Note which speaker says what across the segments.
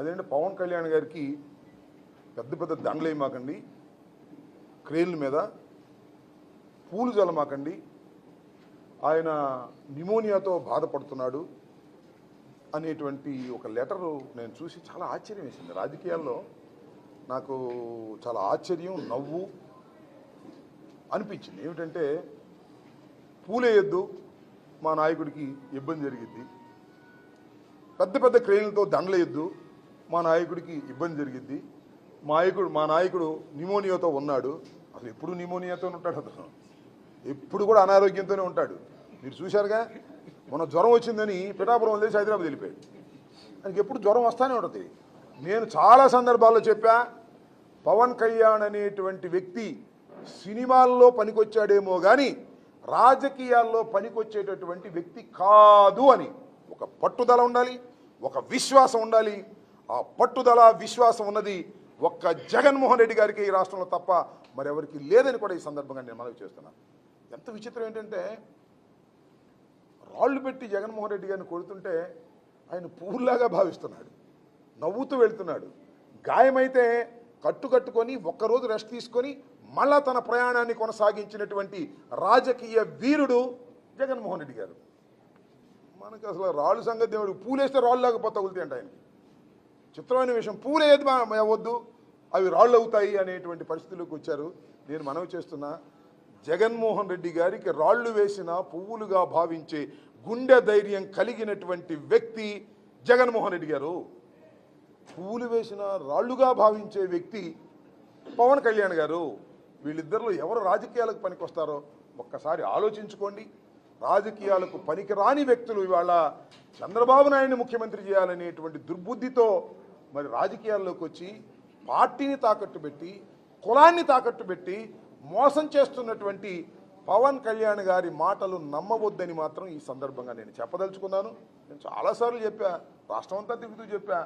Speaker 1: అదేంటే? పవన్ కళ్యాణ్ గారికి పెద్ద పెద్ద దండలు మాకండి క్రేన్ల మీద పూలు జలమాకండి ఆయన నిమోనియాతో బాధపడుతున్నాడు అనేటువంటి ఒక లెటరు నేను చూసి చాలా ఆశ్చర్యం వేసింది. రాజకీయాల్లో నాకు చాలా ఆశ్చర్యం నవ్వు అనిపించింది. ఏమిటంటే పూలేయొద్దు మా నాయకుడికి ఇబ్బంది జరిగిద్ది. పెద్ద పెద్ద క్రేన్లతో దండలేయొద్దు మా నాయకుడికి ఇబ్బంది జరిగిద్ది. నాయకుడు మా నాయకుడు నిమోనియాతో ఉన్నాడు. అసలు ఎప్పుడు నిమోనియాతో ఉంటాడు అతను? ఎప్పుడు కూడా అనారోగ్యంతోనే ఉంటాడు. మీరు చూశారుగా? మొన్న జ్వరం వచ్చిందని పిఠాపురం వదిలేసి హైదరాబాద్ వెళ్ళిపోయాడు. ఆయనకి ఎప్పుడు జ్వరం వస్తానే ఉంటుంది. నేను చాలా సందర్భాల్లో చెప్పా పవన్ కళ్యాణ్ అనేటువంటి వ్యక్తి సినిమాల్లో పనికొచ్చాడేమో కానీ రాజకీయాల్లో పనికొచ్చేటటువంటి వ్యక్తి కాదు అని. ఒక పట్టుదల ఉండాలి ఒక విశ్వాసం ఉండాలి. ఆ పట్టుదల విశ్వాసం ఉన్నది ఒక్క జగన్మోహన్ రెడ్డి గారికి ఈ రాష్ట్రంలో తప్ప మరెవరికి లేదని కూడా ఈ సందర్భంగా నేను మనవి చేస్తున్నాను ఎంత విచిత్రం ఏంటంటే రాళ్ళు పెట్టి జగన్మోహన్ రెడ్డి గారిని కొడుతుంటే ఆయన పువ్వులాగా భావిస్తున్నాడు. నవ్వుతూ వెళ్తున్నాడు. గాయమైతే కట్టుకట్టుకొని ఒక్కరోజు రెస్ట్ తీసుకొని మళ్ళా తన ప్రయాణాన్ని కొనసాగించినటువంటి రాజకీయ వీరుడు జగన్మోహన్ రెడ్డి గారు. మనకు అసలు రాళ్ళు సంగతి దేవుడు పూలేస్తే రాళ్ళు లేకపోతే తగులుతాయి ఆయనకి. చిత్రమైన విషయం పూలు ఏది అవ్వద్దు అవి రాళ్ళు అవుతాయి అనేటువంటి పరిస్థితుల్లోకి వచ్చారు. నేను మనవి చేస్తున్నా జగన్మోహన్ రెడ్డి గారికి రాళ్ళు వేసిన పువ్వులుగా భావించే గుండె ధైర్యం కలిగినటువంటి వ్యక్తి జగన్మోహన్ రెడ్డి గారు. పువ్వులు వేసిన రాళ్ళుగా భావించే వ్యక్తి పవన్ కళ్యాణ్ గారు. వీళ్ళిద్దరిలో ఎవరు రాజకీయాలకు పనికొస్తారో ఒక్కసారి ఆలోచించుకోండి. రాజకీయాలకు పనికిరాని వ్యక్తులు ఇవాళ చంద్రబాబు నాయుడిని ముఖ్యమంత్రి చేయాలనేటువంటి దుర్బుద్ధితో మరి రాజకీయాల్లోకి వచ్చి పార్టీని తాకట్టు పెట్టి కులాన్ని తాకట్టు పెట్టి మోసం చేస్తున్నటువంటి పవన్ కళ్యాణ్ గారి మాటలు నమ్మవద్దని మాత్రం ఈ సందర్భంగా నేను చెప్పదలుచుకున్నాను. నేను చాలాసార్లు చెప్పా రాష్ట్రం అంతా తిరుగుతూ చెప్పా.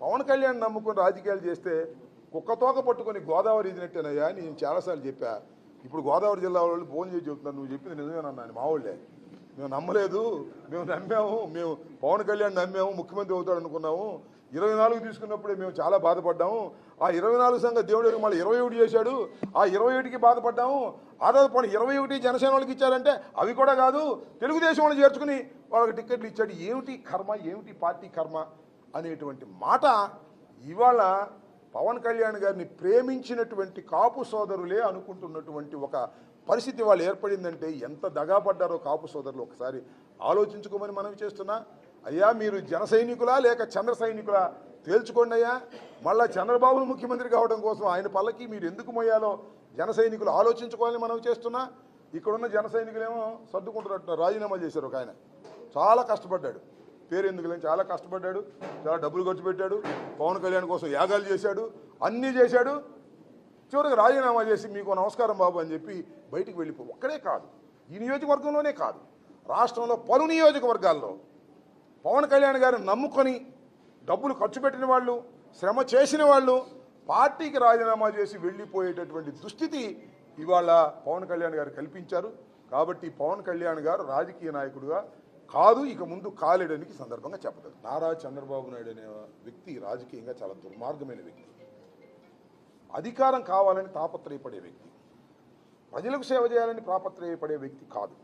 Speaker 1: పవన్ కళ్యాణ్ నమ్ముకొని రాజకీయాలు చేస్తే కుక్కతోక పట్టుకొని గోదావరి ఇదినట్టేనయ్యా అని నేను చాలాసార్లు చెప్పా. ఇప్పుడు గోదావరి జిల్లా వాళ్ళు ఫోన్ చేసి చెప్తున్నారు నువ్వు చెప్పింది నిజమేనన్నా అని మా వాళ్ళే. మేము నమ్మలేదు మేము నమ్మాము మేము పవన్ కళ్యాణ్ నమ్మాము ముఖ్యమంత్రి అవుతాడు అనుకున్నాము. ఇరవై నాలుగు తీసుకున్నప్పుడే మేము చాలా బాధపడ్డాము. ఆ ఇరవై నాలుగు సంఘ దేవుడు మళ్ళీ ఇరవై ఒకటి చేశాడు. ఆ ఇరవై ఒకటికి బాధపడ్డాము. ఆ తర్వాత పోనీ ఇరవై ఒకటి జనసేన వాళ్ళకి ఇచ్చారంటే అవి కూడా కాదు తెలుగుదేశం వాళ్ళు చేర్చుకుని వాళ్ళకి టికెట్లు ఇచ్చాడు. ఏమిటి కర్మ ఏమిటి పార్టీ కర్మ అనేటువంటి మాట ఇవాళ పవన్ కళ్యాణ్ గారిని ప్రేమించినటువంటి కాపు సోదరులే అనుకుంటున్నటువంటి ఒక పరిస్థితి వాళ్ళు ఏర్పడిందంటే ఎంత దగాపడ్డారో కాపు సోదరులు ఒకసారి ఆలోచించుకోమని మనవి చేస్తున్నా. అయ్యా మీరు జన సైనికులా లేక చంద్ర సైనికులా? తేల్చుకోండి అయ్యా. మళ్ళా చంద్రబాబును ముఖ్యమంత్రి కావడం కోసం ఆయన పల్లకి మీరు ఎందుకు మోయాలో? జన సైనికులు ఆలోచించుకోవాలని మనవి చేస్తున్నా. ఇక్కడున్న జన సైనికులేమో సర్దుకుంటున్నట్టు రాజీనామా చేశారు ఒక ఆయన. చాలా కష్టపడ్డాడు. పేరు ఎందుకు లేని చాలా కష్టపడ్డాడు చాలా డబ్బులు ఖర్చు పెట్టాడు పవన్ కళ్యాణ్ కోసం యాగాలు చేశాడు అన్నీ చేశాడు. చివరికి రాజీనామా చేసి మీకు నమస్కారం బాబు అని చెప్పి బయటికి వెళ్ళిపో. ఒక్కడే కాదు. ఈ నియోజకవర్గంలోనే కాదు. రాష్ట్రంలో పలు నియోజకవర్గాల్లో పవన్ కళ్యాణ్ గారిని నమ్ముకొని డబ్బులు ఖర్చు పెట్టిన వాళ్ళు శ్రమ చేసిన వాళ్ళు పార్టీకి రాజీనామా చేసి వెళ్ళిపోయేటటువంటి దుస్థితి ఇవాళ పవన్ కళ్యాణ్ గారు కల్పించారు. కాబట్టి పవన్ కళ్యాణ్ గారు రాజకీయ నాయకుడుగా కాదు ఇక ముందు కాలేడనికి సందర్భంగా చెప్పగలరు నారా చంద్రబాబు నాయుడు అనే వ్యక్తి రాజకీయంగా చాలా దుర్మార్గమైన వ్యక్తి. అధికారం కావాలని తాపత్రయపడే వ్యక్తి. ప్రజలకు సేవ చేయాలని తాపత్రయపడే వ్యక్తి కాదు.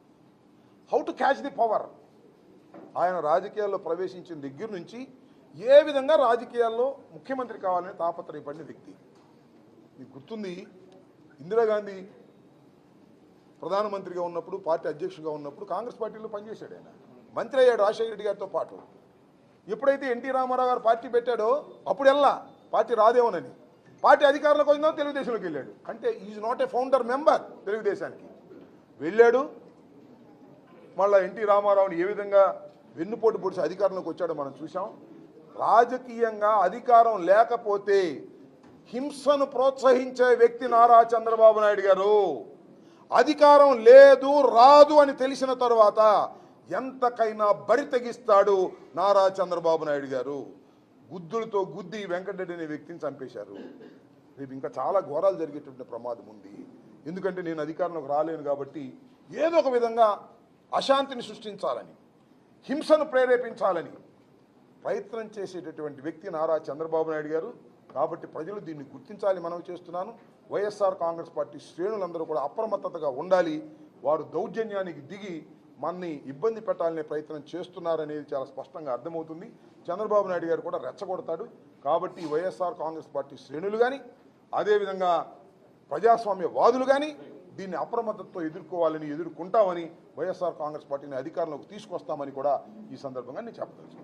Speaker 1: How to catch the power ఆయన రాజకీయాల్లో ప్రవేశించిన దగ్గర నుంచి ఏ విధంగా రాజకీయాల్లో ముఖ్యమంత్రి కావాలని తాపత్రయపడిన వ్యక్తి? మీకు గుర్తుంది ఇందిరాగాంధీ ప్రధానమంత్రిగా ఉన్నప్పుడు పార్టీ అధ్యక్షుడిగా ఉన్నప్పుడు కాంగ్రెస్ పార్టీలో పనిచేశాడు ఆయన. మంత్రి అయ్యాడు రాజశేఖర రెడ్డి గారితో పాటు. ఎప్పుడైతే ఎన్టీ రామారావు గారు పార్టీ పెట్టాడో అప్పుడెల్లా పార్టీ రాదేమోనని. పార్టీ అధికారంలోకి వచ్చిందో తెలుగుదేశంలోకి వెళ్ళాడు. అంటే is not a founder member తెలుగుదేశానికి. వెళ్ళాడు. మళ్ళీ ఎన్టీ రామారావుని ఏ విధంగా వెన్నుపోటు పొడిచి అధికారంలోకి వచ్చాడో మనం చూసాం రాజకీయంగా అధికారం లేకపోతే హింసను ప్రోత్సహించే వ్యక్తి నారా చంద్రబాబు నాయుడు గారు. అధికారం లేదు రాదు అని తెలిసిన తర్వాత ఎంతకైనా బరి తెగిస్తాడు నారా చంద్రబాబు నాయుడు గారు. గుద్దులతో గుద్ది వెంకటరెడ్డి అనే వ్యక్తిని చంపేశారు. రేపు ఇంకా చాలా ఘోరాలు జరిగేటువంటి ప్రమాదం ఉంది. ఎందుకంటే నేను అధికారంలోకి రాలేను కాబట్టి ఏదో ఒక విధంగా అశాంతిని సృష్టించాలని హింసను ప్రేరేపించాలని ప్రయత్నం చేసేటటువంటి వ్యక్తి నారా చంద్రబాబు నాయుడు గారు. కాబట్టి ప్రజలు దీన్ని గుర్తించాలి మనం చేస్తున్నాను. వైఎస్ఆర్ కాంగ్రెస్ పార్టీ శ్రేణులందరూ కూడా అప్రమత్తతగా ఉండాలి. వారు దౌర్జన్యానికి దిగి మనని ఇబ్బంది పెట్టాలనే ప్రయత్నం చేస్తున్నారనేది చాలా స్పష్టంగా అర్థమవుతుంది. చంద్రబాబు నాయుడు గారు కూడా రెచ్చగొడతాడు. కాబట్టి వైఎస్ఆర్ కాంగ్రెస్ పార్టీ శ్రేణులు కానీ అదేవిధంగా ప్రజాస్వామ్య వాదులు కానీ దీన్ని అప్రమత్తతో ఎదుర్కోవాలని ఎదుర్కొంటామని వైఎస్ఆర్ కాంగ్రెస్ పార్టీని అధికారంలోకి తీసుకొస్తామని కూడా ఈ సందర్భంగా నేను చెప్పదలుచుకున్నాను.